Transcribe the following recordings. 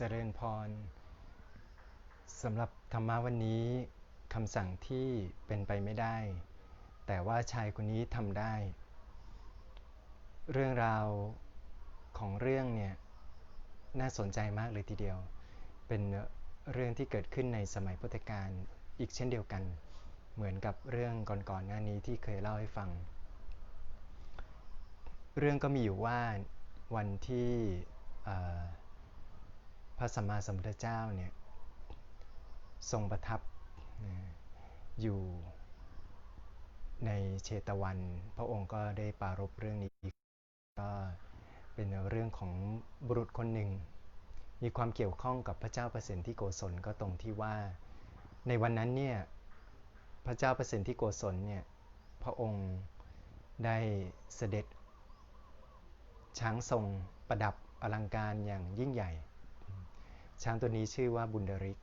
เจริญพรสำหรับธรรมะวันนี้คำสั่งที่เป็นไปไม่ได้ แต่ว่าชายคนนี้ทำได้ เรื่องราวของเรื่องเนี่ยน่าสนใจมากเลยทีเดียว เป็นเรื่องที่เกิดขึ้นในสมัยพุทธกาลอีกเช่นเดียวกัน เหมือนกับเรื่องก่อนๆหน้านี้ที่เคยเล่าให้ฟัง เรื่องก็มีอยู่ว่าวันที่ พระสัมมาสัมพุทธเจ้าเนี่ยทรงประทับอยู่ในเชตวัน พระองค์ก็ได้ปารบเรื่องนี้ก็เป็นเรื่องของบุรุษคนหนึ่ง มีความเกี่ยวข้องกับพระเจ้าประสิทธิโกศลก็ตรงที่ว่า ในวันนั้นเนี่ยพระเจ้าประสิทธิโกศลเนี่ยพระองค์ได้เสด็จช้างทรงประดับอลังการอย่างยิ่งใหญ่ ช้างตัวนี้ชื่อว่าบุญดริก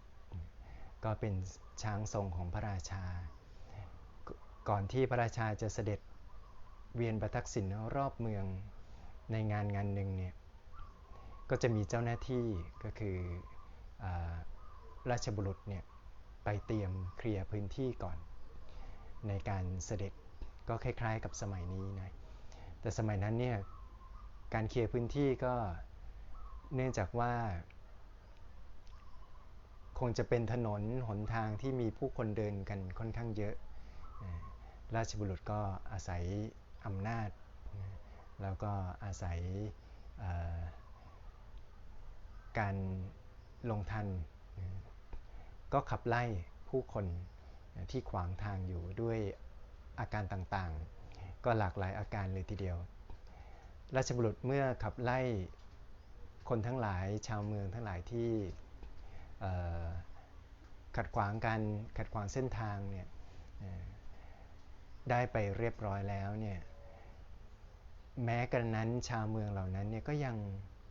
ก็เป็นช้างทรงของพระราชา ก่อนที่พระราชาจะเสด็จเวียนประทักษิณรอบเมืองในงานงานหนึ่งเนี่ย ก็จะมีเจ้าหน้าที่ก็คืออราชบุรุษเนี่ยไปเตรียมเคลียร์พื้นที่ก่อน ในการเสด็จก็คล้ายๆกับสมัยนี้นะ แต่สมัยนั้นเนี่ยการเคลียร์พื้นที่ก็เนื่องจากว่า งจะเป็นถนนหนทางที่มีผู้คนเดินกันค่อนข้างเยอะ ราชบุรุษก็อาศัยอำนาจ แล้วก็อาศัยการลงทัน ก็ขับไล่ผู้คนที่ขวางทางอยู่ด้วยอาการต่างๆ ก็หลากหลายอาการเลยทีเดียว ราชบุรุษเมื่อขับไล่คนทั้งหลายชาวเมืองทั้งหลายที่ ขัดขวางการขัดขวางเส้นทางเนี่ยได้ไปเรียบร้อยแล้วเนี่ยแม้กระนั้นชาวเมืองเหล่านั้นเนี่ยก็ยัง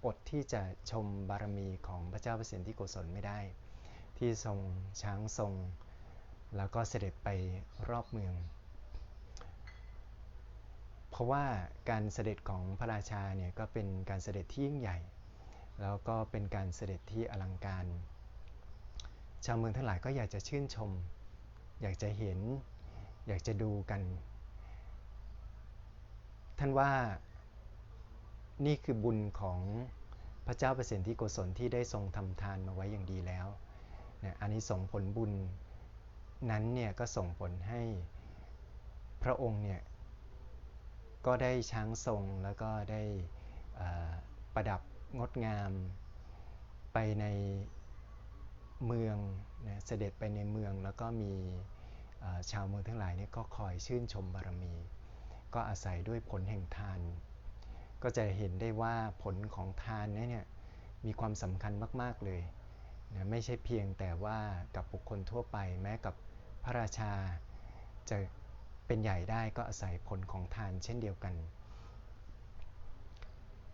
อดที่จะชมบารมีของพระเจ้าเปรตที่โกศลไม่ได้ ที่ทรงช้างทรง แล้วก็เสด็จไปรอบเมือง เพราะว่าการเสด็จของพระราชาเนี่ยก็เป็นการเสด็จที่ยิ่งใหญ่ แล้วก็เป็นการเสด็จที่อลังการ ชาวเมืองทั้งหลายก็อยากจะชื่นชม อยากจะเห็น อยากจะดูกัน ท่านว่านี่คือบุญของพระเจ้าเปรตที่โกศลที่ได้ทรงทำทานมาไว้อย่างดีแล้วเนี่ยอันนี้ส่งผลบุญนั้นเนี่ยก็ส่งผลให้พระองค์เนี่ยก็ได้ช้างทรงแล้วก็ได้ประดับงดงามไปใน เมืองนะเสด็จไปในเมืองแล้วก็มีชาวเมืองทั้งหลายนี่ก็คอยชื่นชมบารมี ก็อาศัยด้วยผลแห่งทาน ก็จะเห็นได้ว่าผลของทานเนี่ยมีความสำคัญมากๆเลยนะไม่ใช่เพียงแต่ว่ากับบุคคลทั่วไปแม้กับพระราชาจะเป็นใหญ่ได้ก็อาศัยผลของทานเช่นเดียวกัน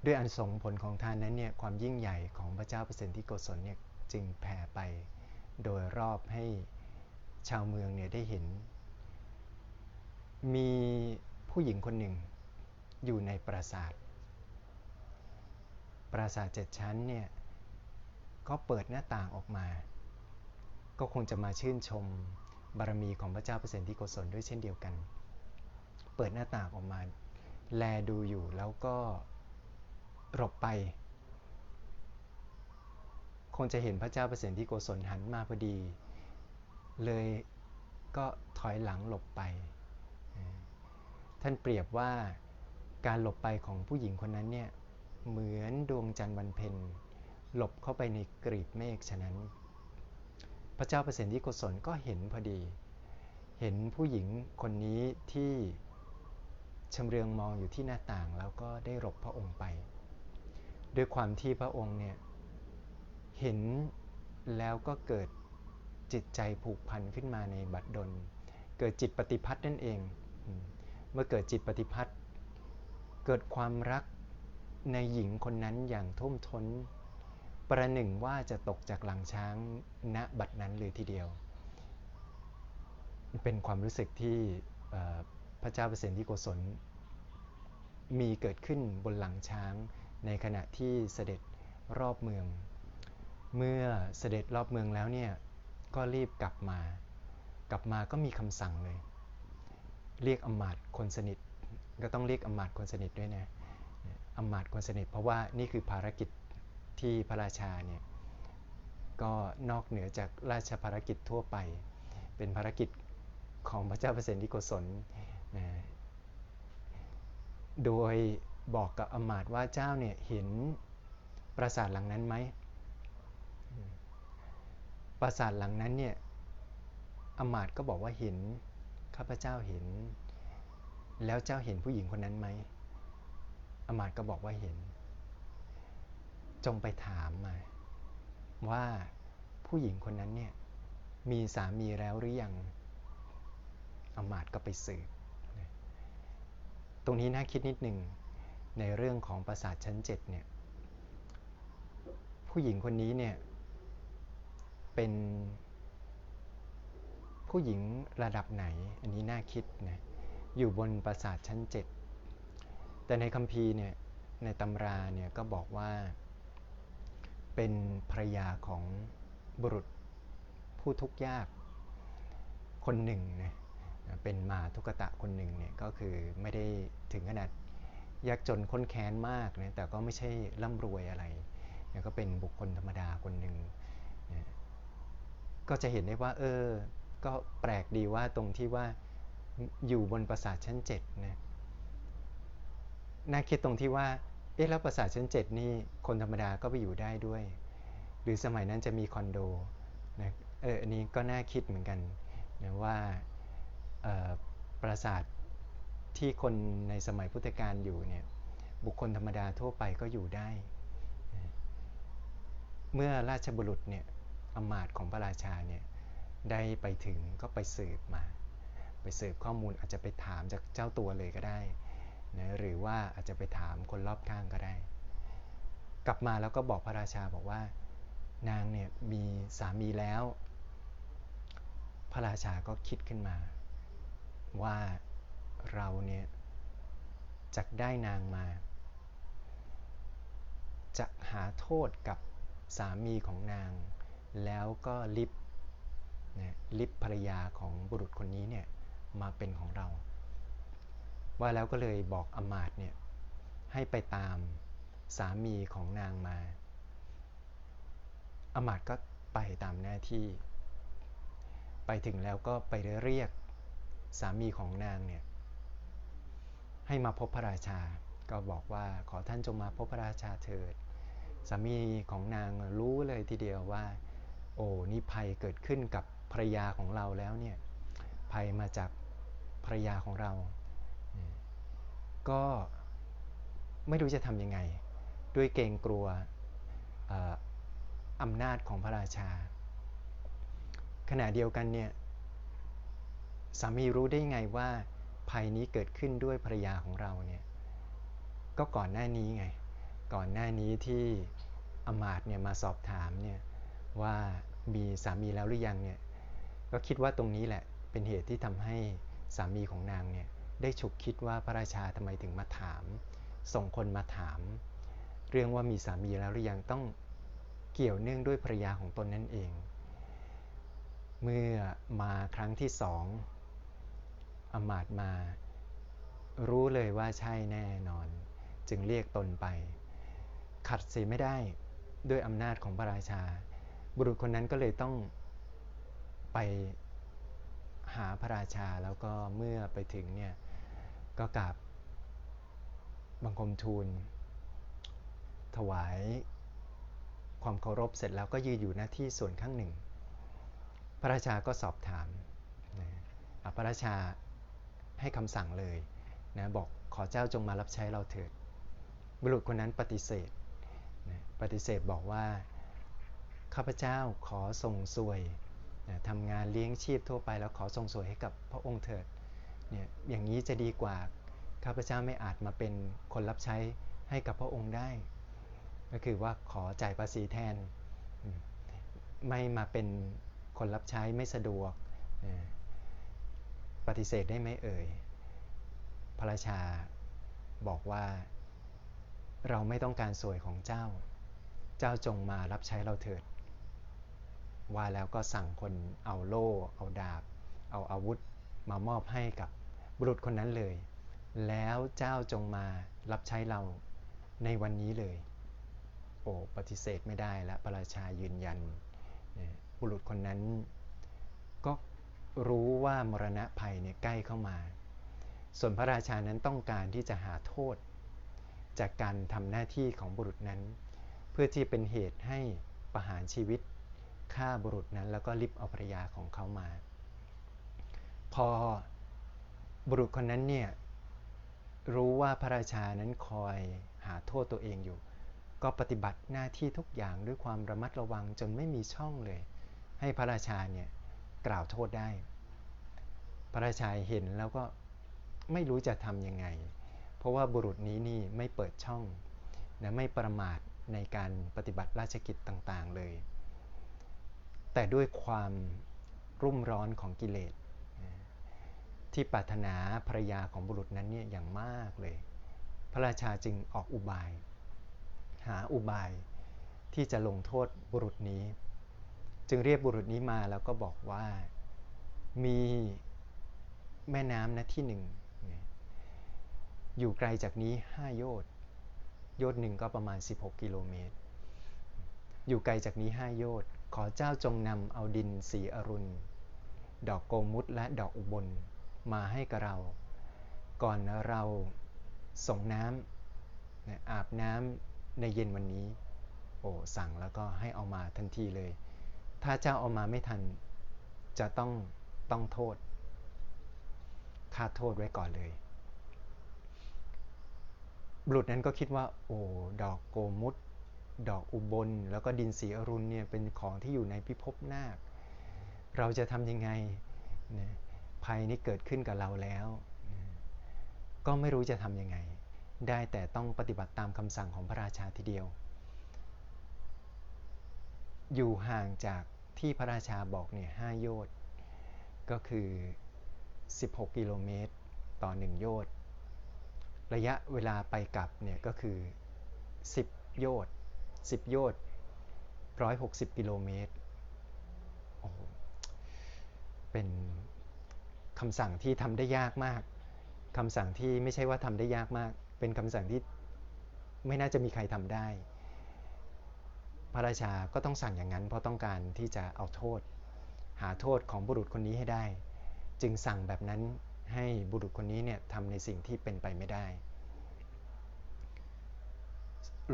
ด้วยอันสงผลของทานนั้นเนี่ยความยิ่งใหญ่ของพระเจ้าเปรตที่โกศลเนี่ย จึงแผ่ไป โดยรอบให้ชาวเมืองเนี่ยได้เห็น มีผู้หญิงคนหนึ่งอยู่ในปราสาท ปราสาทเจ็ดชั้นเนี่ยก็เปิดหน้าต่างออกมา ก็คงจะมาชื่นชมบารมีของพระเจ้าเปรตที่โกศลด้วยเช่นเดียวกัน เปิดหน้าต่างออกมา แลดูอยู่แล้วก็หลบไป คงจะเห็นพระเจ้าเปรตที่โกศลหันมาพอดี เลยก็ถอยหลังหลบไป ท่านเปรียบว่าการหลบไปของผู้หญิงคนนั้นเนี่ยเหมือนดวงจันทร์วันเพ็ญหลบเข้าไปในกรีบเมฆฉะนั้น พระเจ้าประสิทธิโกศลก็เห็นพอดี เห็นผู้หญิงคนนี้ที่ชำเรืองมองอยู่ที่หน้าต่างแล้วก็ได้รบพระองค์ไป ด้วยความที่พระองค์เนี่ย เห็นแล้วก็เกิดจิตใจผูกพันขึ้นมาในบัดดล เกิดจิตปฏิพัทธ์นั่นเอง เมื่อเกิดจิตปฏิพัทธ์เกิดความรักในหญิงคนนั้นอย่างท่วมท้น ประหนึ่งว่าจะตกจากหลังช้างณบัดนั้นเลยทีเดียว เป็นความรู้สึกที่พระเจ้าเปรตที่โกศล มีเกิดขึ้นบนหลังช้างในขณะที่เสด็จรอบเมือง เมื่อเสด็จรอบเมืองแล้วเนี่ยก็รีบกลับมา กลับมาก็มีคำสั่งเลย เรียกอมาตคนสนิท ก็ต้องเรียกอมาตคนสนิทด้วยนะอมาตคนสนิท เพราะว่านี่คือภารกิจที่พระราชาเนี่ยก็นอกเหนือจากราชภารกิจทั่วไป เป็นภารกิจของพระเจ้าเปรตที่โกศลนะโดยบอกกับอมาตว่าเจ้าเนี่ยเห็นปราสาทหลังนั้นไหม ปราสาทหลังนั้นเนี่ยอมาตก็บอกว่าเห็นข้าพเจ้าเห็น แล้วเจ้าเห็นผู้หญิงคนนั้นไหมอมาตก็บอกว่าเห็น จงไปถามมา ว่าผู้หญิงคนนั้นเนี่ยมีสามีแล้วหรือยังอมาตก็ไปสืบ ตรงนี้น่าคิดนิดหนึ่งในเรื่องของปราสาทชั้นเจ็ดเนี่ยผู้หญิงคนนี้เนี่ย เป็นผู้หญิงระดับไหน อันนี้น่าคิดนะอยู่บนปราสาทชั้นเจ็ดแต่ในคัมภีร์เนี่ยในตำราเนี่ยก็บอกว่า เป็นภรยาของบุรุษผู้ทุกข์ยากคนหนึ่งนะเป็นมาทุกตะคนหนึ่งเนี่ยก็คือไม่ได้ถึงขนาดยากจนค้นแค้นมากนะแต่ก็ไม่ใช่ร่ำรวยอะไรนะก็เป็นบุคคลธรรมดาคนหนึ่ง ก็จะเห็นได้ว่า เออ ก็แปลกดีว่าตรงที่ว่าอยู่บนปราสาทชั้นเจ็ดนะน่าคิดตรงที่ว่า เอ๊ะแล้วปราสาทชั้นเจ็ดนี่คนธรรมดาก็ไปอยู่ได้ด้วย หรือสมัยนั้นจะมีคอนโดนะเอออันนี้ก็น่าคิดเหมือนกันนะว่าปราสาทที่คนในสมัยพุทธกาลอยู่เนี่ยบุคคลธรรมดาทั่วไปก็อยู่ได้ เมื่อราชบุรุษเนี่ย อมาตของพระราชาเนี่ยได้ไปถึงก็ไปสืบมา ไปสืบข้อมูลอาจจะไปถามจากเจ้าตัวเลยก็ได้นะหรือว่าอาจจะไปถามคนรอบข้างก็ได้ กลับมาแล้วก็บอกพระราชาบอกว่านางเนี่ยมีสามีแล้ว พระราชาก็คิดขึ้นมา ว่าเราเนี่ยจะได้นางมาจะหาโทษกับสามีของนาง แล้วก็ลิบนะลิบภรรยาของบุรุษคนนี้เนี่ยมาเป็นของเรา ว่าแล้วก็เลยบอกอมาตเนี่ยให้ไปตามสามีของนางมา อมาตก็ไปตามหน้าที่ ไปถึงแล้วก็ไปเรียกสามีของนางเนี่ยให้มาพบพระราชา ก็บอกว่าขอท่านจงมาพบพระราชาเถิด สามีของนางรู้เลยทีเดียวว่า โอ้นี่ภัยเกิดขึ้นกับภรรยาของเราแล้วเนี่ยภัยมาจากภรรยาของเรา ก็ไม่รู้จะทำยังไง ด้วยเกรงกลัวอำนาจของพระราชา ขณะเดียวกันเนี่ยสามีรู้ได้ไงว่าภัยนี้เกิดขึ้นด้วยภรรยาของเราเนี่ยก็ก่อนหน้านี้ไง ก่อนหน้านี้ที่อมาตเนี่ยมาสอบถามเนี่ยว่า มีสามีแล้วหรือยังเนี่ยก็คิดว่าตรงนี้แหละเป็นเหตุที่ทำให้สามีของนางเนี่ยได้ฉุกคิดว่าพระราชาทำไมถึงมาถาม ส่งคนมาถาม เรื่องว่ามีสามีแล้วหรือยังต้องเกี่ยวเนื่องด้วยภรรยาของตนนั่นเองเมื่อมาครั้งที่สองอมาตมา รู้เลยว่าใช่แน่นอน จึงเรียกตนไป ขัดเสียไม่ได้ด้วยอำนาจของพระราชา บุรุษคนนั้นก็เลยต้องไปหาพระราชาแล้วก็เมื่อไปถึงเนี่ยก็กราบบังคมทูล ถวายความเคารพเสร็จแล้วก็ยืนอยู่หน้าที่ส่วนข้างหนึ่ง พระราชาก็สอบถามพระราชาให้คำสั่งเลยนะบอกขอเจ้าจงมารับใช้เราเถิด บุรุษคนนั้นปฏิเสธนะปฏิเสธบอกว่า ข้าพเจ้าขอส่งสวยทำงานเลี้ยงชีพทั่วไป แล้วขอส่งสวยให้กับพระองค์เถิดเนี่ยอย่างนี้จะดีกว่าข้าพเจ้าไม่อาจมาเป็นคนรับใช้ให้กับพระองค์ได้ ก็คือว่าขอจ่ายภาษีแทน ไม่มาเป็นคนรับใช้ไม่สะดวกปฏิเสธได้ไหมเอ่ย พระราชาบอกว่าเราไม่ต้องการสวยของเจ้า เจ้าจงมารับใช้เราเถิด ว่าแล้วก็สั่งคนเอาโล่ เอาดาบ เอาอาวุธมามอบให้กับบุรุษคนนั้นเลย แล้วเจ้าจงมารับใช้เราในวันนี้เลย โอ้ปฏิเสธไม่ได้และพระราชายืนยัน บุรุษคนนั้นก็รู้ว่ามรณะภัยเนี่ยใกล้เข้ามา ส่วนพระราชานั้นต้องการที่จะหาโทษ จากการทำหน้าที่ของบุรุษนั้น เพื่อที่เป็นเหตุให้ประหารชีวิต ฆ่าบุรุษนั้น แล้วก็ลิบเอาภรรยาของเขามา พอบุรุษคนนั้นเนี่ยรู้ว่าพระราชานั้นคอยหาโทษตัวเองอยู่ ก็ปฏิบัติหน้าที่ทุกอย่างด้วยความระมัดระวังจนไม่มีช่องเลย ให้พระราชาเนี่ยกล่าวโทษได้ พระราชาเห็นแล้วก็ไม่รู้จะทำยังไง เพราะว่าบุรุษนี้นี่ไม่เปิดช่องนะไม่ประมาทในการปฏิบัติราชกิจต่างๆเลย แต่ด้วยความรุ่มร้อนของกิเลสที่ปรารถนาภรยาของบุรุษนั้นเนี่ยอย่างมากเลย พระราชาจึงออกอุบาย หาอุบายที่จะลงโทษบุรุษนี้ จึงเรียกบุรุษนี้มาแล้วก็บอกว่ามีแม่น้ำนะที่หนึ่ง อยู่ไกลจากนี้ 5 โยชน์โยชน์หนึ่งก็ประมาณ 16 กิโลเมตร อยู่ไกลจากนี้ 5 โยชน์ ขอเจ้าจงนำเอาดินสีอรุณ ดอกโกมุตและดอกอุบลมาให้กับเรา ก่อนเราส่งน้ำอาบน้ำในเย็นวันนี้ โอ้สั่งแล้วก็ให้เอามาทันทีเลย ถ้าเจ้าเอามาไม่ทัน จะต้องต้องโทษคาโทษไว้ก่อนเลย บุรุษนั้นก็คิดว่า โอ้ดอกโกมุต ดอกอุบล แล้วก็ดินสีอรุณเนี่ยเป็นของที่อยู่ในพิภพนาค เราจะทำยังไงนะภัยนี้เกิดขึ้นกับเราแล้วก็ไม่รู้จะทำยังไง ได้แต่ต้องปฏิบัติตามคำสั่งของพระราชาทีเดียว อยู่ห่างจากที่พระราชาบอกเนี่ยห้าโยชน์ก็คือ 16 กิโลเมตรต่อ 1 โยชน์ระยะเวลาไปกลับเนี่ยก็คือ 10 โยชน์ 10 โยชน์160 กิโลเมตรโอ้เป็นคำสั่งที่ทำได้ยากมาก คำสั่งที่ไม่ใช่ว่าทำได้ยากมาก เป็นคำสั่งที่ไม่น่าจะมีใครทำได้ พระราชาก็ต้องสั่งอย่างนั้น เพราะต้องการที่จะเอาโทษ หาโทษของบุรุษคนนี้ให้ได้ จึงสั่งแบบนั้นให้บุรุษคนนี้เนี่ยทำในสิ่งที่เป็นไปไม่ได้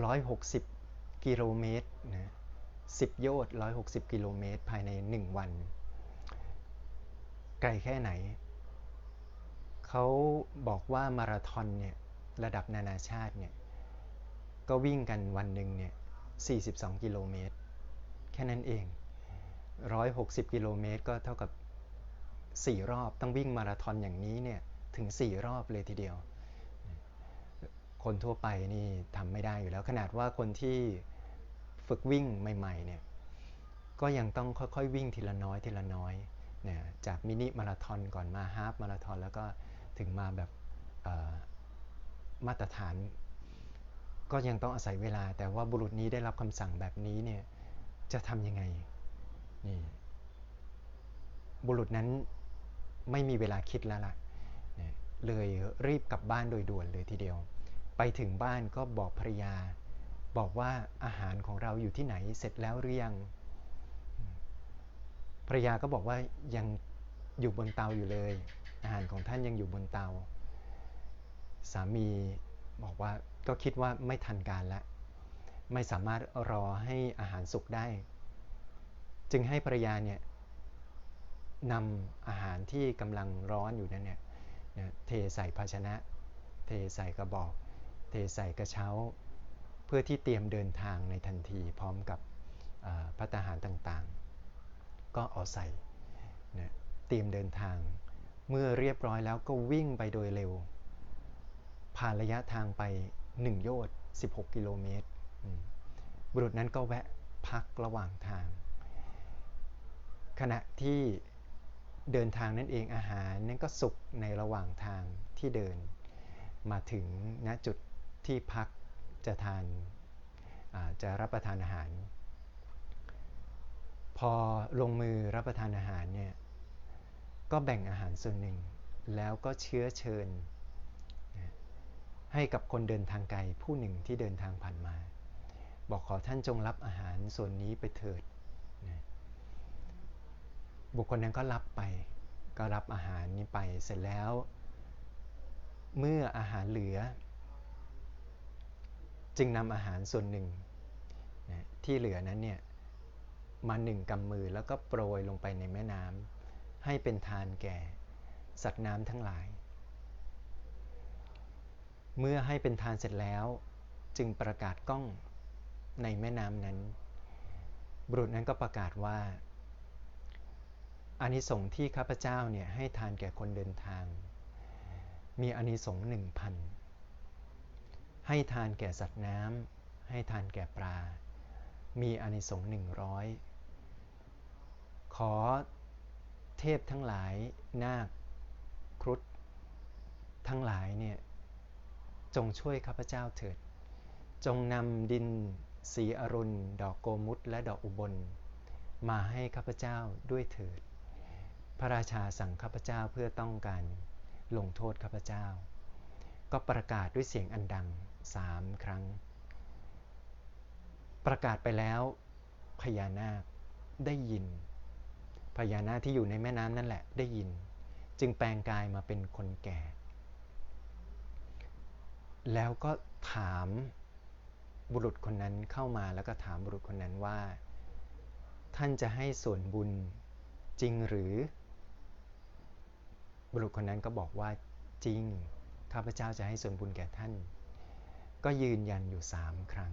160 กิโลเมตรนะ10โยชน์160กิโลเมตรภายใน1วัน ไกลแค่ไหน เขาบอกว่ามาราธอนเนี่ยระดับนานาชาติเนี่ยก็วิ่งกันวันหนึ่งเนี่ย42 กิโลเมตร แค่นั้นเอง 160 กิโลเมตรก็เท่ากับ 4 รอบ ต้องวิ่งมาราธอนอย่างนี้เนี่ยถึง 4 รอบเลยทีเดียว คนทั่วไปนี่ทำไม่ได้อยู่แล้ว ขนาดว่าคนที่ ฝึกวิ่งใหม่ๆเนี่ยก็ยังต้องค่อยๆ วิ่งทีละน้อยทีละน้อยเนี่ยจากมินิมาราทอนก่อนมาฮาฟมาราทอนแล้วก็ถึงมาแบบมาตรฐาน ก็ยังต้องอาศัยเวลา แต่ว่าบุรุษนี้ได้รับคำสั่งแบบนี้เนี่ยจะทำยังไงนี่บุรุษนั้นไม่มีเวลาคิดแล้วล่ะเลยรีบกลับบ้านโดยด่วนเลยทีเดียว ไปถึงบ้านก็บอกภรรยา บอกว่าอาหารของเราอยู่ที่ไหนเสร็จแล้วหรือยังภรรยาก็บอกว่ายังอยู่บนเตาอยู่เลย อาหารของท่านยังอยู่บนเตา สามีบอกว่าก็คิดว่าไม่ทันการล้วไม่สามารถรอให้อาหารสุกได้ จึงให้ภรรยาเนี่ยนำอาหารที่กำลังร้อนอยู่นั้นเนี่ยเทใส่ภาชนะ เทใส่กระบอก เทใส่กระเช้า พื่อที่เตรียมเดินทางในทันทีพร้อมกับพัตหารต่างๆ ก็เอาใส่นะเตรียมเดินทาง เมื่อเรียบร้อยแล้วก็วิ่งไปโดยเร็ว ผ่านระยะทางไป 1 โยชน์16 กิโลเมตร บุรุษนั้นก็แวะพักระหว่างทาง ขณะที่เดินทางนั่นเองอาหารนั้นก็สุกในระหว่างทางที่เดิน มาถึงณจุดที่พัก จะทานจะรับประทานอาหารพออลงมือรับประทานอาหารเนี่ยก็แบ่งอาหารส่วนหนึ่ง แล้วก็เชื้อเชิญ ให้กับคนเดินทางไกลผู้หนึ่งที่เดินทางผ่านมา บอกขอท่านจงรับอาหารส่วนนี้ไปเถิดนะบุคคลนั้นก็รับไป ก็รับอาหารนี้ไปเสร็จแล้ว เมื่ออาหารเหลือ จึงนำอาหารส่วนหนึ่งนะที่เหลือนั้นเนี่ยมาหนึ่งกำมือแล้วก็โปรยลงไปในแม่น้ำให้เป็นทานแก่ สัตว์น้ำทั้งหลาย เมื่อให้เป็นทานเสร็จแล้วจึงประกาศกล้องในแม่น้ำนั้น บุรุษนั้นก็ประกาศว่าอานิสงส์ที่ข้าพเจ้าเนี่ยให้ทานแก่คนเดินทาง มีอานิสงส์หนึ่งพัน ให้ทานแก่สัตว์น้ำให้ทานแก่ปลา มีอานิสงส์หนึ่งร้อยขอเทพทั้งหลายนาคครุฑทั้งหลายเนี่ยจงช่วยข้าพเจ้าเถิด จงนำดินสีอรุณ ดอกโกมุตและดอกอุบล มาให้ข้าพเจ้าด้วยเถิด พระราชาสั่งข้าพเจ้าเพื่อต้องการลงโทษข้าพเจ้า ก็ประกาศด้วยเสียงอันดัง สามครั้ง ประกาศไปแล้วพญานาคได้ยิน พญานาคที่อยู่ในแม่น้ำนั่นแหละได้ยิน จึงแปลงกายมาเป็นคนแก่ แล้วก็ถามบุรุษคนนั้นเข้ามาแล้วก็ถามบุรุษคนนั้นว่า ท่านจะให้ส่วนบุญจริงหรือ บุรุษคนนั้นก็บอกว่าจริงข้าพเจ้าจะให้ส่วนบุญแก่ท่าน ก็ยืนยันอยู่สามครั้ง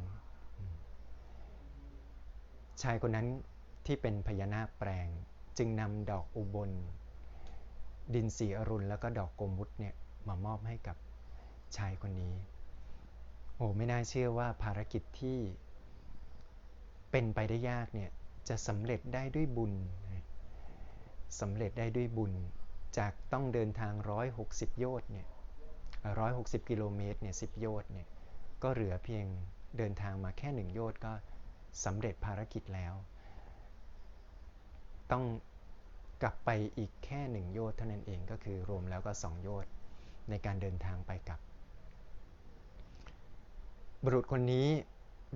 ชายคนนั้นที่เป็นพญานาคแปลงจึงนำดอกอุบล ดินสีอรุณแล้วก็ดอกโกมุตเนี่ยมามอบให้กับชายคนนี้ โอ้ไม่น่าเชื่อว่าภารกิจที่เป็นไปได้ยากเนี่ยจะสำเร็จได้ด้วยบุญสำเร็จได้ด้วยบุญ จากต้องเดินทาง 160 โยชน์เนี่ย160 กิโลเมตรเนี่ย10 โยชน์เนี่ย ก็เหลือเพียงเดินทางมาแค่หนึ่งโยชน์ก็สำเร็จภารกิจแล้ว ต้องกลับไปอีกแค่หนึ่งโยชน์เท่านั้นเองก็คือรวมแล้วก็สองโยชน์ในการเดินทางไปกลับ บุรุษคนนี้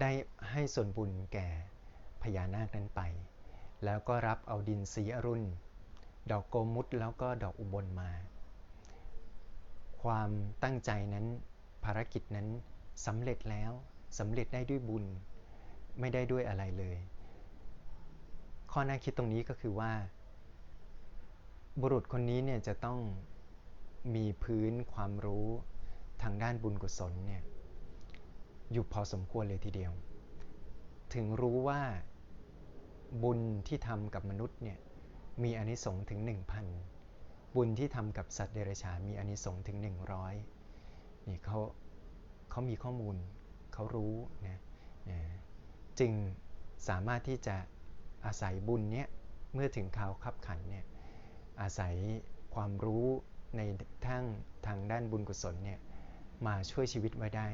ได้ให้ส่วนบุญแก่พญานาคนั้นไป แล้วก็รับเอาดินสีอรุณ ดอกโกมุตแล้วก็ดอกอุบลมา ความตั้งใจนั้นภารกิจนั้น สำเร็จแล้วสำเร็จได้ด้วยบุญ ไม่ได้ด้วยอะไรเลย ข้อน่าคิดตรงนี้ก็คือว่า บุรุษคนนี้เนี่ยจะต้องมีพื้นความรู้ทางด้านบุญกุศลเนี่ยอยู่พอสมควรเลยทีเดียว ถึงรู้ว่าบุญที่ทำกับมนุษย์เนี่ยมีอนิสงส์ถึง 1,000 บุญที่ทำกับสัตว์เดรัจฉานมีอนิสงส์ถึง 100นี่เขา เขามีข้อมูลเขารู้นะนะจึงสามารถที่จะอาศัยบุญเนี้ยเมื่อถึงข่าวขับขันเนี่ยอาศัยความรู้ในทางทางด้านบุญกุศลเนี่ยมาช่วยชีวิตไว้ได้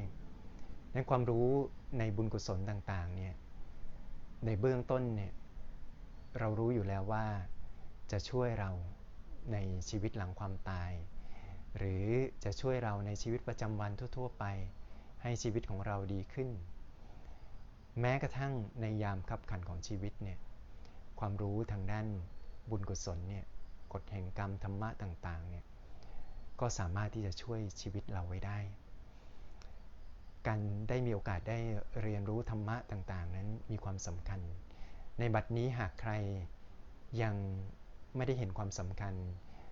นั้นความรู้ในบุญกุศลต่างๆเนี่ยในเบื้องต้นเนี่ยเรารู้อยู่แล้วว่าจะช่วยเราในชีวิตหลังความตาย หรือจะช่วยเราในชีวิตประจำวันทั่ว ๆ ไป ให้ชีวิตของเราดีขึ้น แม้กระทั่งในยามขับขันของชีวิตเนี่ยความรู้ทางด้านบุญกุศลเนี่ยกฎแห่งกรรมธรรมะต่างๆเนี่ยก็สามารถที่จะช่วยชีวิตเราไว้ได้ การได้มีโอกาสได้เรียนรู้ธรรมะต่างๆ นั้นมีความสำคัญ ในบัดนี้หากใครยังไม่ได้เห็นความสำคัญ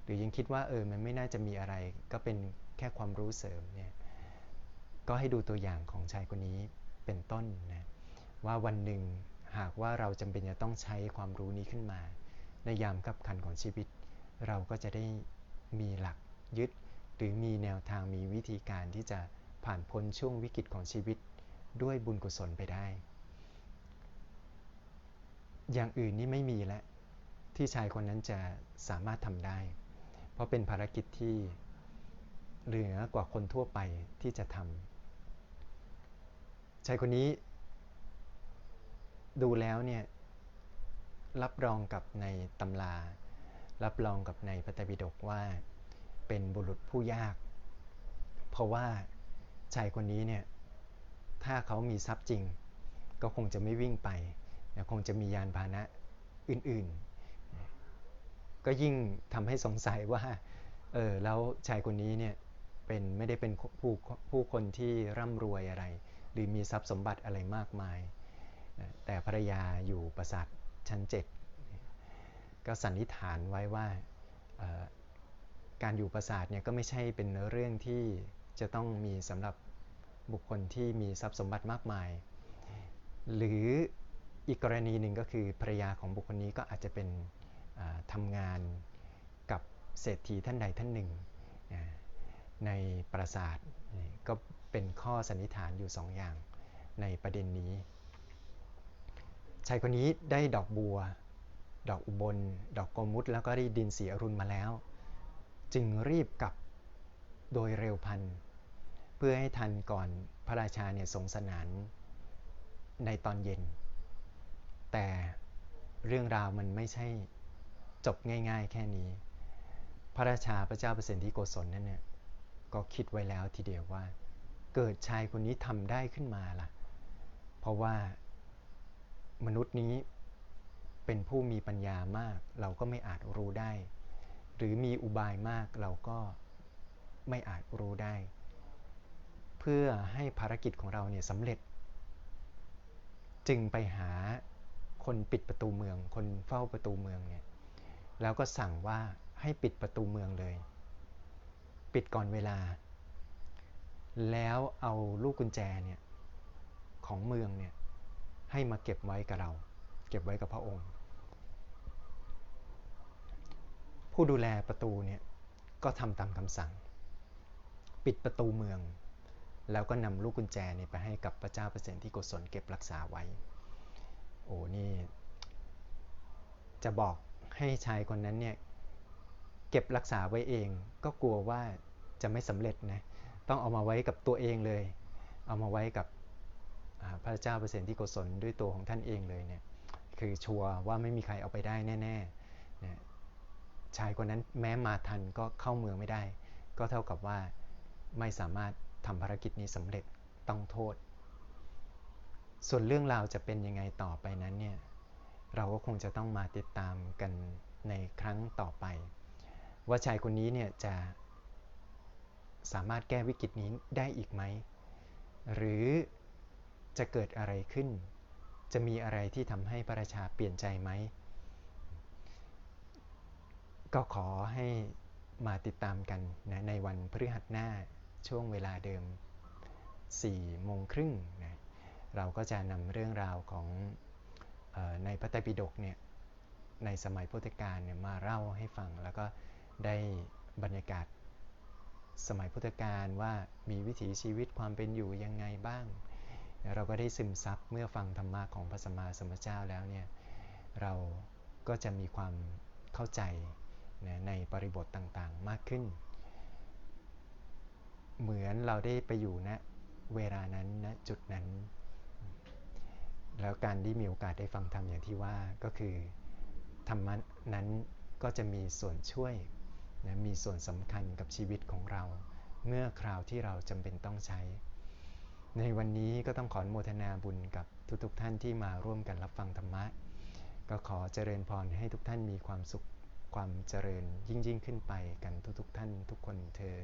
หรือยังคิดว่าเออมันไม่น่าจะมีอะไร ก็เป็นแค่ความรู้เสริมเนี่ย ก็ให้ดูตัวอย่างของชายคนนี้เป็นต้นนะว่าวันหนึ่งหากว่าเราจำเป็นจะต้องใช้ความรู้นี้ขึ้นมา ในยามกับขันของชีวิต เราก็จะได้มีหลักยึด หรือมีแนวทางมีวิธีการที่จะผ่านพ้นช่วงวิกฤตของชีวิต ด้วยบุญกุศลไปได้ อย่างอื่นนี่ไม่มีแล้วที่ชายคนนั้นจะสามารถทำได้ เพราะเป็นภารกิจที่เหลือกว่าคนทั่วไปที่จะทำ ชายคนนี้ ดูแล้วเนี่ยรับรองกับในตำรา รับรองกับในพระไตรปิฎกว่าเป็นบุรุษผู้ยาก เพราะว่าชายคนนี้เนี่ยถ้าเขามีทรัพย์จริง ก็คงจะไม่วิ่งไปคงจะมียานพาหนะอื่นๆ ก็ยิ่งทำให้สงสัยว่าเออแล้วชายคนนี้เนี่ยเป็นไม่ได้เป็นผู้ผู้คนที่ร่ำรวยอะไร หรือมีทรัพย์สมบัติอะไรมากมาย แต่ภรรยาอยู่ปราสาทชั้นเจ็ดก็สันนิษฐานไว้ว่าการอยู่ปราสาทเนี่ยก็ไม่ใช่เป็นเรื่องที่จะต้องมีสำหรับบุคคลที่มีทรัพย์สมบัติมากมาย หรืออีกกรณีหนึ่งก็คือภรรยาของบุคคลนี้ก็อาจจะเป็นทำงานกับเศรษฐีท่านใดท่านหนึ่ง ในปราสาทก็ เป็นข้อสันนิษฐานอยู่สองอย่างในประเด็นนี้ ชายคนนี้ได้ดอกบัว ดอกอุบล ดอกโกมุตแล้วก็ได้ดินสีอรุณมาแล้ว จึงรีบกลับโดยเร็วพัน เพื่อให้ทันก่อนพระราชาเนี่ยทรงสนานในตอนเย็น แต่เรื่องราวมันไม่ใช่จบง่าย ๆ แค่นี้ พระราชาพระเจ้าเปรตที่โกศลนั่นเนี่ยก็คิดไว้แล้วทีเดียวว่า เกิดชายคนนี้ทำได้ขึ้นมาล่ะ เพราะว่ามนุษย์นี้เป็นผู้มีปัญญามาก เราก็ไม่อาจรู้ได้ หรือมีอุบายมากเราก็ไม่อาจรู้ได้ เพื่อให้ภารกิจของเราเนี่ยสำเร็จ จึงไปหาคนปิดประตูเมือง คนเฝ้าประตูเมืองเนี่ยแล้วก็สั่งว่าให้ปิดประตูเมืองเลย ปิดก่อนเวลา แล้วเอาลูกกุญแจเนี่ยของเมืองเนี่ยให้มาเก็บไว้กับเรา เก็บไว้กับพระองค์ ผู้ดูแลประตูเนี่ยก็ทำตามคำสั่ง ปิดประตูเมือง แล้วก็นำลูกกุญแจเนี่ยไปให้กับพระเจ้าเปรตที่โกศลเก็บรักษาไว้ โอ้นี่ จะบอกให้ชายคนนั้นเนี่ยเก็บรักษาไว้เองก็กลัวว่าจะไม่สำเร็จนะ ต้องเอามาไว้กับตัวเองเลย เอามาไว้กับพระเจ้าเปอร์เซนที่โกศลด้วยตัวของท่านเองเลยเนี่ยคือชัวร์ว่าไม่มีใครเอาไปได้แน่ๆนะชายคนนั้นแม้มาทันก็เข้าเมืองไม่ได้ ก็เท่ากับว่าไม่สามารถทำภารกิจนี้สำเร็จต้องโทษ ส่วนเรื่องราวจะเป็นยังไงต่อไปนั้นเนี่ยเราก็คงจะต้องมาติดตามกันในครั้งต่อไป ว่าชายคนนี้เนี่ยจะ สามารถแก้วิกฤตนี้ได้อีกไหม หรือจะเกิดอะไรขึ้น จะมีอะไรที่ทำให้พระราชาเปลี่ยนใจไหม ก็ขอให้มาติดตามกันนะในวันพฤหัสหน้าช่วงเวลาเดิม4โมงครึ่งนะเราก็จะนำเรื่องราวของออในพระไตรปิฎกเนี่ยในสมัยพุทธกาลเนี่ยมาเล่าให้ฟัง แล้วก็ได้บรรยากาศ สมัยพุทธกาลว่ามีวิถีชีวิตความเป็นอยู่ยังไงบ้าง เราก็ได้ซึมซับเมื่อฟังธรรมะของพระสัมมาสัมพุทธเจ้าแล้วเนี่ยเราก็จะมีความเข้าใจนะในบริบทต่างๆมากขึ้น เหมือนเราได้ไปอยู่ณนะเวลานั้นณนะจุดนั้น แล้วการที่มีโอกาสได้ฟังธรรมอย่างที่ว่าก็คือธรรมะนั้นก็จะมีส่วนช่วย นะมีส่วนสำคัญกับชีวิตของเรา เมื่อคราวที่เราจำเป็นต้องใช้ ในวันนี้ก็ต้องขอโมทนาบุญกับทุกๆทท่านที่มาร่วมกันรับฟังธรรมะ ก็ขอเจริญพรให้ทุกท่านมีความสุขความเจริญยิ่งยิ่งขึ้นไปกันทุกๆทท่านทุกคนเทอ